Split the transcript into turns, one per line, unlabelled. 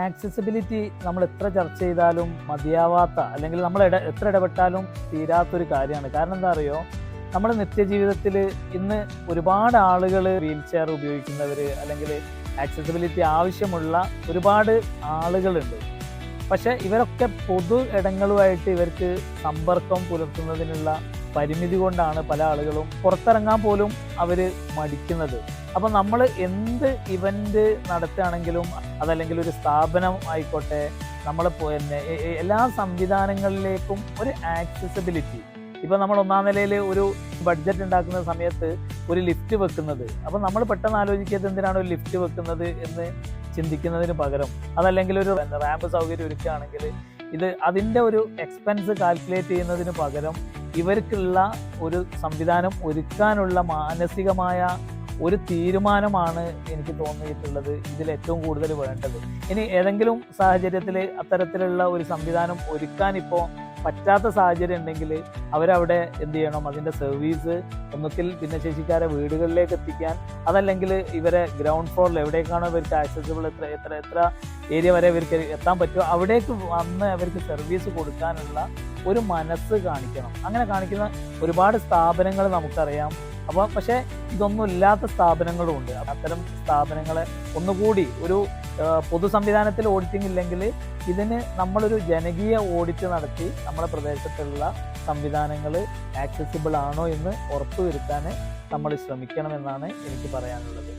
Accessibility നമ്മൾ എത്ര ചർച്ച ചെയ്താലും മതിയാവാത്ത അല്ലെങ്കിൽ നമ്മൾ ഇട എത്ര ഇടപെട്ടാലും തീരാത്തൊരു കാര്യമാണ്. കാരണം എന്താ അറിയോ? നമ്മുടെ നിത്യജീവിതത്തിൽ ഇന്ന് ഒരുപാട് ആളുകൾ വീൽ ചെയർ ഉപയോഗിക്കുന്നവർ അല്ലെങ്കിൽ ആക്സസിബിലിറ്റി ആവശ്യമുള്ള ഒരുപാട് ആളുകളുണ്ട്. പക്ഷേ ഇവരൊക്കെ പൊതു ഇടങ്ങളുമായിട്ട് ഇവർക്ക് സമ്പർക്കം പുലർത്തുന്നതിനുള്ള പരിമിതി കൊണ്ടാണ് പല ആളുകളും പുറത്തിറങ്ങാൻ പോലും അവർ മടിക്കുന്നത്. അപ്പം നമ്മൾ എന്ത് ഇവന്റ് നടത്തുകയാണെങ്കിലും അതല്ലെങ്കിൽ ഒരു സ്ഥാപനം ആയിക്കോട്ടെ നമ്മൾ പിന്നെ എല്ലാ സംവിധാനങ്ങളിലേക്കും ഒരു ആക്സസിബിലിറ്റി ഇപ്പൊ നമ്മൾ ഒന്നാം നിലയിൽ ഒരു ബഡ്ജറ്റ് ഉണ്ടാക്കുന്ന സമയത്ത് ഒരു ലിഫ്റ്റ് വെക്കുന്നത്. അപ്പൊ നമ്മൾ പെട്ടെന്ന് ആലോചിക്കുന്നത് എന്തിനാണ് ഒരു ലിഫ്റ്റ് വെക്കുന്നത് എന്ന് ചിന്തിക്കുന്നതിന് പകരം. അതല്ലെങ്കിൽ ഒരു റാമ്പ് സൗകര്യം ഒരുക്കുകയാണെങ്കിൽ ഇത് അതിന്റെ ഒരു എക്സ്പെൻസ് കാൽക്കുലേറ്റ് ചെയ്യുന്നതിന് പകരം ഇവർക്കുള്ള ഒരു സംവിധാനം ഒരുക്കാനുള്ള മാനസികമായ ഒരു തീരുമാനമാണ് എനിക്ക് തോന്നിയിട്ടുള്ളത് ഇതിൽ ഏറ്റവും കൂടുതൽ വേണ്ടത്. ഇനി ഏതെങ്കിലും സാഹചര്യത്തിൽ അത്തരത്തിലുള്ള ഒരു സംവിധാനം ഒരുക്കാൻ ഇപ്പോൾ പറ്റാത്ത സാഹചര്യം ഉണ്ടെങ്കിൽ അവരവിടെ എന്ത് ചെയ്യണം? അതിന്റെ സർവീസ് ഒന്നുകിൽ ഭിന്നശേഷിക്കാരെ വീടുകളിലേക്ക് എത്തിക്കാൻ അതല്ലെങ്കിൽ ഇവരെ ഗ്രൗണ്ട് ഫ്ലോറിൽ എവിടേക്കാണോ ഇവർക്ക് ആക്സസിബിൾ എത്ര എത്ര എത്ര ഏരിയ വരെ ഇവർക്ക് എത്താൻ പറ്റുമോ? അവിടേക്ക് വന്ന് അവർക്ക് സർവീസ് കൊടുക്കാനുള്ള ഒരു മനസ്സ് കാണിക്കണം. അങ്ങനെ കാണിക്കുന്ന ഒരുപാട് സ്ഥാപനങ്ങൾ നമുക്കറിയാം. അപ്പോൾ പക്ഷേ ഇതൊന്നും ഇല്ലാത്ത സ്ഥാപനങ്ങളും ഉണ്ട് അത്തരം സ്ഥാപനങ്ങളെ ഒന്നുകൂടി ഒരു പൊതു സംവിധാനത്തിൽ ഓഡിറ്റിംഗ് ഇല്ലെങ്കിൽ ഇതിന് നമ്മളൊരു ജനകീയ ഓഡിറ്റ് നടത്തി നമ്മുടെ പ്രദേശത്തുള്ള സംവിധാനങ്ങൾ ആക്സസിബിൾ ആണോ എന്ന് ഉറപ്പുവരുത്താൻ നമ്മൾ ശ്രമിക്കണമെന്നാണ് എനിക്ക് പറയാനുള്ളത്.